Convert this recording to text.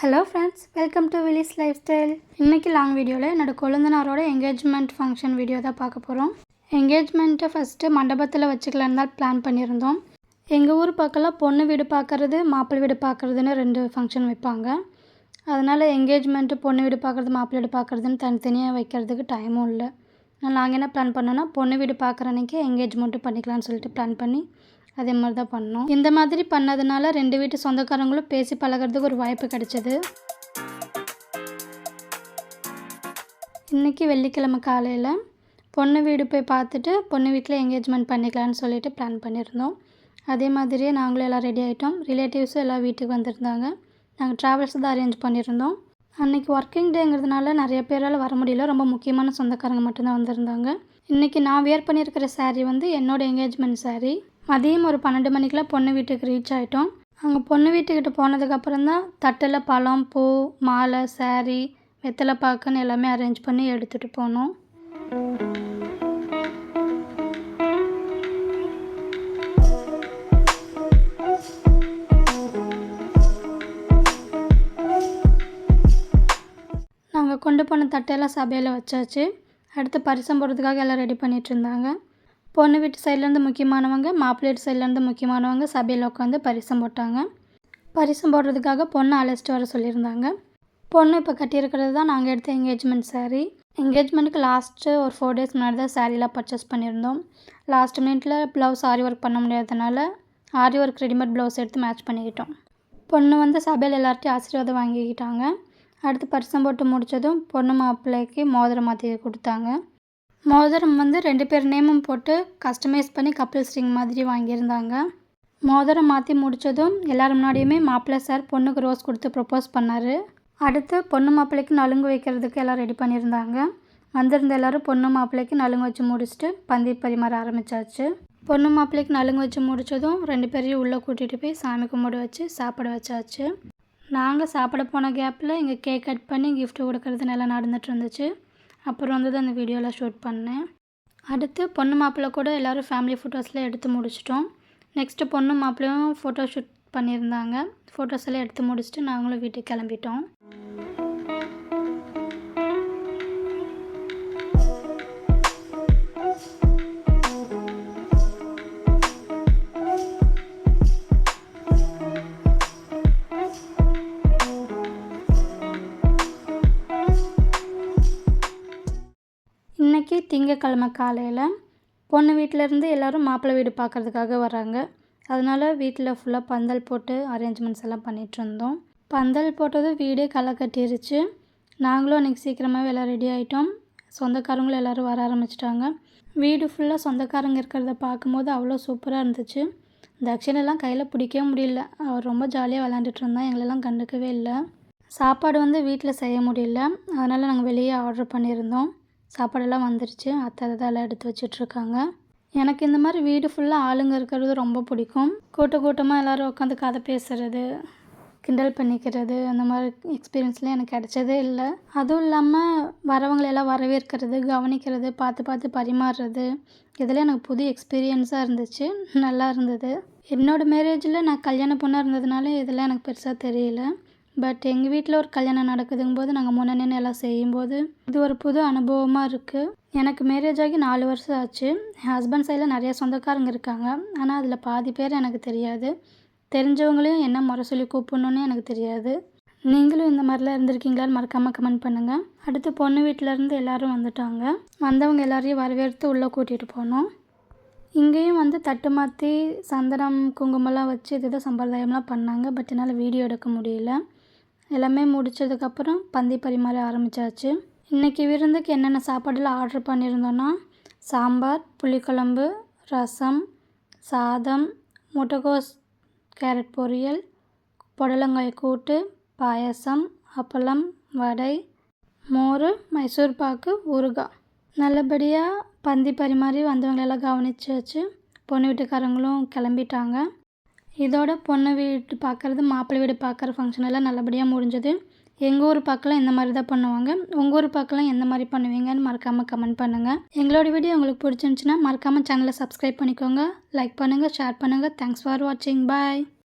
Hello friends welcome to வில்லிஸ் lifestyle இன்றைக்கி long வீடியோவில் என்னோடய கொழுந்தனாரோட என்கேஜ்மெண்ட் ஃபங்க்ஷன் வீடியோ தான் பார்க்க போகிறோம் என்கேஜ்மெண்ட்டை ஃபஸ்ட்டு மண்டபத்தில் வச்சுக்கலான்னு தான் பிளான் பண்ணியிருந்தோம். எங்கள் ஊர் பக்கம்லாம் பொண்ணு வீடு பார்க்குறது மாப்பிள்ளை வீடு பார்க்குறதுன்னு ரெண்டு ஃபங்க்ஷன் வைப்பாங்க. அதனால் என்கேஜ்மெண்ட்டு பொண்ணு வீடு பார்க்குறது மாப்பிள்ளை வீடு பார்க்குறதுன்னு தனித்தனியாக வைக்கிறதுக்கு டைமும் இல்லை. நாங்கள் என்ன பிளான் பண்ணோன்னா பொண்ணு வீடு பார்க்குற அன்றைக்கி என்கேஜ்மெண்ட்டு பண்ணிக்கலாம்னு சொல்லிட்டு பிளான் பண்ணி அதே மாதிரி தான் பண்ணோம். இந்த மாதிரி பண்ணதுனால ரெண்டு வீட்டு சொந்தக்காரங்களும் பேசி பழகிறதுக்கு ஒரு வாய்ப்பு கிடைச்சது. இன்றைக்கி வெள்ளிக்கிழமை காலையில் பொண்ணு வீடு போய் பார்த்துட்டு பொண்ணு வீட்டில் என்கேஜ்மெண்ட் பண்ணிக்கலான்னு சொல்லிட்டு பிளான் பண்ணியிருந்தோம். அதே மாதிரியே நாங்களும் எல்லாம் ரெடி ஆகிட்டோம் ரிலேட்டிவ்ஸும் எல்லாம் வீட்டுக்கு வந்திருந்தாங்க. நாங்கள் ட்ராவல்ஸ் தான் அரேஞ்ச் பண்ணியிருந்தோம். அன்றைக்கி ஒர்க்கிங் டேங்கிறதுனால நிறைய பேரால் வர முடியல. ரொம்ப முக்கியமான சொந்தக்காரங்க மட்டும்தான் வந்திருந்தாங்க. இன்றைக்கி நான் வியர் பண்ணியிருக்கிற சாரீ வந்து என்னோடய என்கேஜ்மெண்ட் சாரீ மதியம் ஒரு பன்னெண்டு மணிக்கெலாம் பொண்ணு வீட்டுக்கு ரீச் ஆகிட்டோம் அங்கே பொண்ணு வீட்டுக்கிட்ட போனதுக்கப்புறம் தான் தட்டில் பழம் பூ மாலை சாரீ வெத்தலை பாக்குன்னு எல்லாமே அரேஞ்ச் பண்ணி எடுத்துகிட்டு போனோம். நாங்கள் கொண்டு போன தட்டையெல்லாம் சபையில் வச்சாச்சு. அடுத்து பரிசம் போடுறதுக்காக எல்லாம் ரெடி பண்ணிகிட்டு இருந்தாங்க. பொண்ணு வீட்டு சைட்லேருந்து முக்கியமானவங்க மாப்பிள்ளை வீட்டு சைட்லேருந்து முக்கியமானவங்க சபையில் உட்காந்து பரிசம் போட்டாங்க. பரிசம் போடுறதுக்காக பொண்ணை அழைச்சிட்டு வர சொல்லியிருந்தாங்க. பொண்ணு இப்போ கட்டியிருக்கிறது தான் நாங்கள் எடுத்த என்கேஜ்மெண்ட் சாரீ என்கேஜ்மெண்ட்டுக்கு லாஸ்ட்டு ஒரு ஃபோர் டேஸ் முன்னாடி தான் சாரீலாம் பர்ச்சேஸ் பண்ணியிருந்தோம். லாஸ்ட் மினிட்ல ப்ளவுஸ் ஆரி ஒர்க் பண்ண முடியாததுனால ஆரி ஒர்க் ரெடிமேட் ப்ளவுஸ் எடுத்து மேட்ச் பண்ணிக்கிட்டோம். பொண்ணு வந்து சபையில் எல்லார்ட்டையும் ஆசீர்வாதம் வாங்கிக்கிட்டாங்க. அடுத்து பரிசம் போட்டு முடித்ததும் பொண்ணு மாப்பிள்ளைக்கு மோதிரம் மாற்றி கொடுத்தாங்க. மோதிரம் வந்து ரெண்டு பேர் நேமும் போட்டு கஸ்டமைஸ் பண்ணி கப்பிள் ஸ்ட்ரிங் மாதிரி வாங்கியிருந்தாங்க. மோதிரம் மாற்றி முடித்ததும் எல்லோரும் முன்னாடியுமே மாப்பிள்ளை சார் பொண்ணுக்கு ரோஸ் கொடுத்து ப்ரப்போஸ் பண்ணார். அடுத்து பொண்ணு மாப்பிள்ளைக்கு நலுங்கு வைக்கிறதுக்கு எல்லாம் ரெடி பண்ணியிருந்தாங்க. வந்திருந்த எல்லோரும் பொண்ணு மாப்பிள்ளைக்கு நலுங்கு வச்சு முடிச்சுட்டு பந்தி பரிமாற ஆரம்பித்தாச்சு பொண்ணு மாப்பிள்ளைக்கு நலுங்கு வச்சு முடித்ததும் ரெண்டு பேரையும் உள்ளே கூட்டிகிட்டு போய் சாமி கும்பிட வச்சு சாப்பிட வச்சாச்சு. நாங்கள் சாப்பிட போன கேப்பில் இங்கே கேக் கட் பண்ணி கிஃப்ட் கொடுக்கறது நல்லா நடந்துகிட்டு இருந்துச்சு. அப்புறம் வந்து தான் அந்த வீடியோவில் ஷூட் பண்ணேன். அடுத்து பொண்ணு மாப்பிள்ளை கூட எல்லோரும் ஃபேமிலி ஃபோட்டோஸ்லாம் எடுத்து முடிச்சிட்டோம். நெக்ஸ்ட்டு பொண்ணு மாப்பிள்ளையும் ஃபோட்டோ ஷூட் பண்ணியிருந்தாங்க. ஃபோட்டோஸ் எல்லாம் எடுத்து முடிச்சுட்டு நாங்களும் வீட்டுக்கு கிளம்பிட்டோம். அன்னைக்கு திங்கக்கிழமை காலையில் பொண்ணு வீட்டிலேருந்து எல்லோரும் மாப்பிள்ளை வீடு பார்க்குறதுக்காக வராங்க. அதனால் வீட்டில் ஃபுல்லாக பந்தல் போட்டு அரேஞ்ச்மெண்ட்ஸ் எல்லாம் பண்ணிகிட்ருந்தோம் பந்தல் போட்டதும் வீடே களை கட்டிருச்சு. நாங்களும் அன்றைக்கி சீக்கிரமாகவே எல்லாம் ரெடி ஆகிட்டோம் சொந்தக்காரங்களும் எல்லோரும் வர ஆரம்பிச்சிட்டாங்க. வீடு ஃபுல்லாக சொந்தக்காரங்க இருக்கிறத பார்க்கும்போது அவ்வளோ சூப்பராக இருந்துச்சு. தக்ஷனெல்லாம் கையில் பிடிக்கவே முடியல. அவர் ரொம்ப ஜாலியாக விளாண்டுட்டு இருந்தான் எங்களெல்லாம் கண்டுக்கவே இல்லை. சாப்பாடு வந்து வீட்டில் செய்ய முடியல. அதனால் நாங்கள் வெளியே ஆர்டர் பண்ணியிருந்தோம். சாப்பாடெல்லாம் வந்துருச்சு. அத்தை அதெல்லாம் எடுத்து வச்சிட்ருக்காங்க. எனக்கு இந்த மாதிரி வீடு ஃபுல்லாக ஆளுங்க இருக்கிறது ரொம்ப பிடிக்கும். கூட்ட கூட்டமாக எல்லோரும் உட்காந்து கதை பேசுகிறது கிண்டல் பண்ணிக்கிறது அந்த மாதிரி எக்ஸ்பீரியன்ஸ்லாம் எனக்கு கிடைச்சதே இல்லை. அதுவும் இல்லாமல் வரவங்களெல்லாம் வரவேற்கிறது கவனிக்கிறது பார்த்து பார்த்து பரிமாறுறது இதெல்லாம் எனக்கு புது எக்ஸ்பீரியன்ஸாக இருந்துச்சு. நல்லா இருந்தது. என்னோடய மேரேஜில் நான் கல்யாண பொண்ணாக இருந்ததுனால இதெல்லாம் எனக்கு பெருசாக தெரியல. பட் எங்கள் வீட்டில் ஒரு கல்யாணம் நடக்குதுங்க போது நாங்கள் முன்னணி எல்லாம் செய்யும்போது இது ஒரு புது அனுபவமாக இருக்குது எனக்கு மேரேஜ் ஆகி நாலு வருஷம் ஆச்சு. என் ஹஸ்பண்ட் சைடில் நிறையா சொந்தக்காரங்க இருக்காங்க. ஆனால் அதில் பாதி பேர் எனக்கு தெரியாது. தெரிஞ்சவங்களையும் என்ன முறை சொல்லி கூப்பிடணுன்னு எனக்கு தெரியாது. நீங்களும் இந்த மாதிரிலாம் இருந்திருக்கீங்களான்னு மறக்காமல் கமெண்ட் பண்ணுங்கள் அடுத்து பொண்ணு வீட்டிலேருந்து எல்லோரும் வந்துட்டாங்க. வந்தவங்க எல்லாரையும் வரவேற்று உள்ளே கூட்டிகிட்டு போனோம். இங்கேயும் வந்து தட்டு மாற்றி சந்தனம் குங்குமம்லாம் வச்சு இதுதான் சம்பிரதாயம்லாம் பண்ணாங்க. பட் என்னால் வீடியோ எடுக்க முடியல. எல்லாமே முடித்ததுக்கப்புறம் பந்தி பரிமாற ஆரம்பித்தாச்சு இன்றைக்கி விருந்துக்கு என்னென்ன சாப்பாடுலாம் ஆர்டர் பண்ணியிருந்தோன்னா சாம்பார் புளிக்குழம்பு ரசம் சாதம் முட்டைகோஸ் கேரட் பொரியல் புடலங்காய் கூட்டு பாயசம் அப்பளம் வடை மோர் மைசூர் பாக்கு ஊறுகாய் நல்லபடியாக பந்தி பரிமாறி வந்தவங்களெல்லாம் கவனிச்சாச்சு. பொண்ணு வீட்டுக்காரங்களும் கிளம்பிட்டாங்க. இதோட பொண்ணு வீட்டு பார்க்குறது மாப்பிள்ளை வீடு பார்க்குற ஃபங்க்ஷன் எல்லாம் நல்லபடியாக முடிஞ்சது. எங்கள் ஊர் பக்கம்லாம் இந்த மாதிரி தான் பண்ணுவாங்க. உங்கள் ஊர் பக்கம்லாம் எந்த மாதிரி பண்ணுவீங்கன்னு மறக்காமல் கமெண்ட் பண்ணுங்கள் எங்களோட வீடியோ உங்களுக்கு பிடிச்சிருந்துச்சின்னா மறக்காமல் சேனலை சப்ஸ்கிரைப் பண்ணிக்கோங்க. லைக் பண்ணுங்கள் ஷேர் பண்ணுங்கள் தேங்க்ஸ் ஃபார் வாட்சிங் பாய்